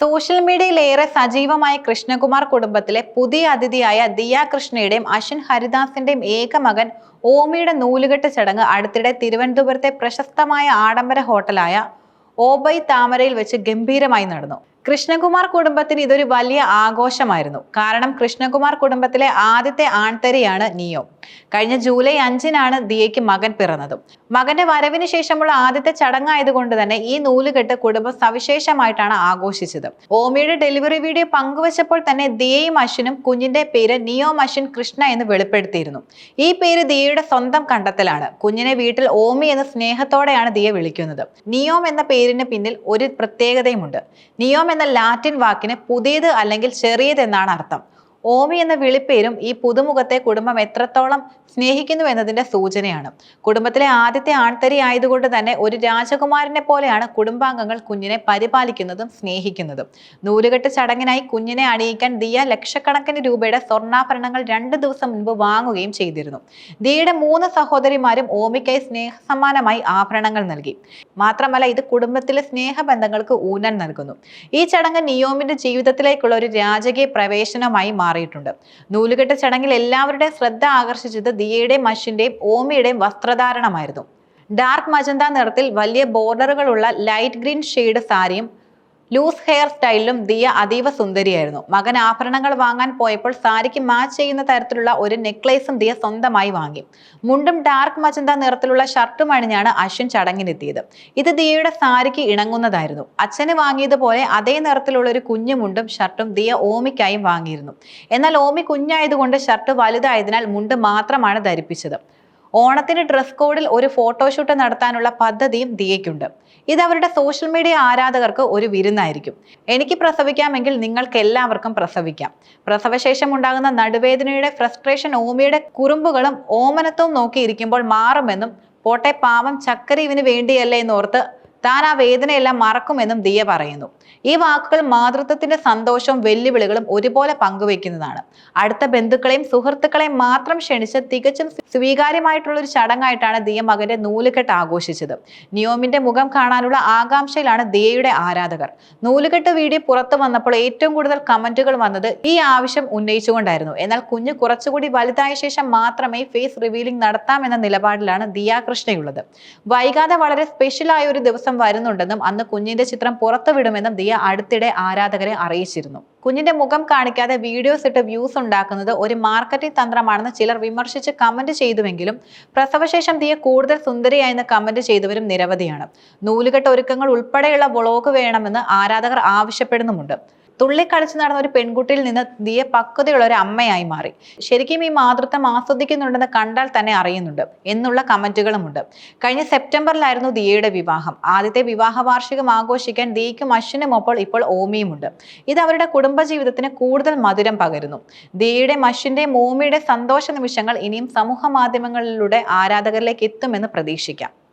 Social മീഡിയയിൽ ഏറെ സജീവമായ കൃഷ്ണകുമാർ കുടുംബത്തിലെ പുതിയ അതിഥിയായ ദിയ കൃഷ്ണയുടെയും അശ്വിൻ ഹരിദാസിന്റെയും ഏക മകൻ ഓമിയുടെ നൂലുകെട്ട് ചടങ്ങ് അടുത്തിടെ തിരുവനന്തപുരത്തെ പ്രശസ്തമായ ആഡംബര ഹോട്ടലായ ഓബൈ താമരയിൽ വെച്ച് ഗംഭീരമായി നടന്നു. കൃഷ്ണകുമാർ കുടുംബത്തിന് ഇതൊരു വലിയ ആഘോഷമായിരുന്നു. കാരണം കൃഷ്ണകുമാർ കുടുംബത്തിലെ ആദ്യത്തെ ആൺതരിയാണ് നിയോ. കഴിഞ്ഞ ജൂലൈ അഞ്ചിനാണ് ദിയയ്ക്ക് മകൻ പിറന്നതും. മകന്റെ വരവിന് ശേഷമുള്ള ആദ്യത്തെ ചടങ്ങായതുകൊണ്ട് തന്നെ ഈ നൂലുകെട്ട് കുടുംബം സവിശേഷമായിട്ടാണ് ആഘോഷിച്ചത്. ഓമിയുടെ ഡെലിവറി വീഡിയോ പങ്കുവച്ചപ്പോൾ തന്നെ ദിയയും അശ്വിനും കുഞ്ഞിന്റെ പേര് നിയോ അശ്വിൻ കൃഷ്ണ എന്ന് വെളിപ്പെടുത്തിയിരുന്നു. ഈ പേര് ദിയയുടെ സ്വന്തം കണ്ടെത്തലാണ്. കുഞ്ഞിനെ വീട്ടിൽ ഓമി എന്ന സ്നേഹത്തോടെയാണ് ദിയ വിളിക്കുന്നത്. നിയോം എന്ന പേരിന് പിന്നിൽ ഒരു പ്രത്യേകതയുമുണ്ട്. നിയോം എന്ന ലാറ്റിൻ വാക്കിന് പുതിയത് അല്ലെങ്കിൽ ചെറിയത് എന്നാണ് അർത്ഥം. ഓമി എന്ന വിളിപ്പേരും ഈ പുതുമുഖത്തെ കുടുംബം എത്രത്തോളം സ്നേഹിക്കുന്നു എന്നതിന്റെ സൂചനയാണ്. കുടുംബത്തിലെ ആദ്യത്തെ ആൺതരി ആയതുകൊണ്ട് തന്നെ ഒരു രാജകുമാരനെ പോലെയാണ് കുടുംബാംഗങ്ങൾ കുഞ്ഞിനെ പരിപാലിക്കുന്നതും സ്നേഹിക്കുന്നതും. നൂലുകെട്ട് ചടങ്ങിനായി കുഞ്ഞിനെ അണിയിക്കാൻ ദിയ ലക്ഷക്കണക്കിന് രൂപയുടെ സ്വർണാഭരണങ്ങൾ രണ്ട് ദിവസം മുൻപ് വാങ്ങുകയും ചെയ്തിരുന്നു. ദിയയുടെ മൂന്ന് സഹോദരിമാരും ഓമിക്കായി സ്നേഹസമ്മാനമായി ആഭരണങ്ങൾ നൽകി. മാത്രമല്ല ഇത് കുടുംബത്തിലെ സ്നേഹബന്ധങ്ങൾക്ക് ഊന്നൽ നൽകുന്നു. ഈ ചടങ്ങ് നിയോമിന്റെ ജീവിതത്തിലേക്കുള്ള ഒരു രാജകീയ പ്രവേശനമായി മാറിയിട്ടുണ്ട്. നൂലുകെട്ട് ചടങ്ങിൽ എല്ലാവരുടെയും ശ്രദ്ധ ആകർഷിച്ചത് ദിയയുടെയും മഷിന്റെയും ഓമിയുടെയും വസ്ത്രധാരണമായിരുന്നു. ഡാർക്ക് മജന്ത നിറത്തിൽ വലിയ ബോർഡറുകളുള്ള ലൈറ്റ് ഗ്രീൻ ഷെയ്ഡ് സാരിയും ലൂസ് ഹെയർ സ്റ്റൈലിലും ദിയ അതീവ സുന്ദരിയായിരുന്നു. മകൻ ആഭരണങ്ങൾ വാങ്ങാൻ പോയപ്പോൾ സാരിക്ക് മാച്ച് ചെയ്യുന്ന തരത്തിലുള്ള ഒരു നെക്ലേസും ദിയ സ്വന്തമായി വാങ്ങി. മുണ്ടും ഡാർക്ക് മജന്ത നിറത്തിലുള്ള ഷർട്ടും അണിഞ്ഞാണ് അശ്വിൻ ചടങ്ങിനെത്തിയത്. ഇത് ദിയയുടെ സാരിക്ക് ഇണങ്ങുന്നതായിരുന്നു. അച്ഛന് വാങ്ങിയതുപോലെ അതേ നിറത്തിലുള്ള ഒരു കുഞ്ഞു മുണ്ടും ഷർട്ടും ദിയ ഓമിക്കായും വാങ്ങിയിരുന്നു. എന്നാൽ ഓമി കുഞ്ഞായതുകൊണ്ട് ഷർട്ട് വലുതായതിനാൽ മുണ്ട് മാത്രമാണ് ധരിപ്പിച്ചത്. ഓണത്തിന് ഡ്രസ് കോഡിൽ ഒരു ഫോട്ടോഷൂട്ട് നടത്താനുള്ള പദ്ധതിയും ദിയയ്ക്കുണ്ട്. ഇത് അവരുടെ സോഷ്യൽ മീഡിയ ആരാധകർക്ക് ഒരു വിരുന്നായിരിക്കും. എനിക്ക് പ്രസവിക്കാമെങ്കിൽ നിങ്ങൾക്ക് എല്ലാവർക്കും പ്രസവിക്കാം. പ്രസവശേഷം ഉണ്ടാകുന്ന നടുവേദനയുടെ ഫ്രസ്ട്രേഷൻ ഓമിയുടെ കുറുമ്പുകളും ഓമനത്വവും നോക്കിയിരിക്കുമ്പോൾ മാറുമെന്നും പോട്ടെ പാവം ചക്കര ഇവന് വേണ്ടിയല്ലേ എന്നോർത്ത് താൻ ആ വേദനയെല്ലാം മറക്കുമെന്നും ദിയ പറയുന്നു. ഈ വാക്കുകൾ മാതൃത്വത്തിന്റെ സന്തോഷവും വെല്ലുവിളികളും ഒരുപോലെ പങ്കുവെക്കുന്നതാണ് അടുത്ത ബന്ധുക്കളെയും സുഹൃത്തുക്കളെയും മാത്രം ക്ഷണിച്ച് തികച്ചും സ്വീകാര്യമായിട്ടുള്ള ഒരു ചടങ്ങായിട്ടാണ് ദിയ മകന്റെ നൂലുകെട്ട് ആഘോഷിച്ചത്. നിയോമിന്റെ മുഖം കാണാനുള്ള ആകാംക്ഷയിലാണ് ദിയയുടെ ആരാധകർ. നൂലുകെട്ട് വീഡിയോ പുറത്തു വന്നപ്പോൾ ഏറ്റവും കൂടുതൽ കമന്റുകൾ വന്നത് ഈ ആവശ്യം ഉന്നയിച്ചുകൊണ്ടായിരുന്നു. എന്നാൽ കുഞ്ഞ് കുറച്ചുകൂടി വലുതായ ശേഷം മാത്രമേ ഫേസ് റിവീലിംഗ് നടത്താമെന്ന നിലപാടിലാണ് ദിയ കൃഷ്ണയുള്ളത് വൈകാതെ വളരെ സ്പെഷ്യലായ ഒരു ദിവസം വരുന്നുണ്ടെന്നും അന്ന് കുഞ്ഞിന്റെ ചിത്രം പുറത്തുവിടുമെന്നും ദിയ അടുത്തിടെ ആരാധകരെ അറിയിച്ചിരുന്നു. കുഞ്ഞിന്റെ മുഖം കാണിക്കാതെ വീഡിയോസ് ഇട്ട് വ്യൂസ് ഉണ്ടാക്കുന്നത് ഒരു മാർക്കറ്റിംഗ് തന്ത്രമാണെന്ന് ചിലർ വിമർശിച്ച് കമന്റ് ചെയ്തുവെങ്കിലും പ്രസവശേഷം ദിയ കൂടുതൽ സുന്ദരിയായെന്ന് കമന്റ് ചെയ്തവരും നിരവധിയാണ്. നൂലുകെട്ട് ഒരുക്കങ്ങൾ ഉൾപ്പെടെയുള്ള വ്ളോഗ് വേണമെന്ന് ആരാധകർ ആവശ്യപ്പെടുന്നുമുണ്ട്. തുള്ളിക്കളിച്ച് നടന്ന ഒരു പെൺകുട്ടിയിൽ നിന്ന് ദിയ പക്വതയുള്ള ഒരു അമ്മയായി മാറി. ശരിക്കും ഈ മാതൃത്വം ആസ്വദിക്കുന്നുണ്ടെന്ന് കണ്ടാൽ തന്നെ അറിയുന്നുണ്ട് എന്നുള്ള കമന്റുകളുമുണ്ട്. കഴിഞ്ഞ സെപ്റ്റംബറിലായിരുന്നു ദിയയുടെ വിവാഹം. ആദ്യത്തെ വിവാഹ വാർഷികം ആഘോഷിക്കാൻ ദിയയ്ക്കും അശ്വിനും ഒപ്പോൾ ഇപ്പോൾ ഓമിയുമുണ്ട്. ഇത് അവരുടെ കുടുംബജീവിതത്തിന് കൂടുതൽ മധുരം പകരുന്നു. ദിയയുടെ അശ്വിന്റെയും ഓമിയുടെ സന്തോഷ നിമിഷങ്ങൾ ഇനിയും സമൂഹ മാധ്യമങ്ങളിലൂടെ ആരാധകരിലേക്ക് എത്തുമെന്ന് പ്രതീക്ഷിക്കാം.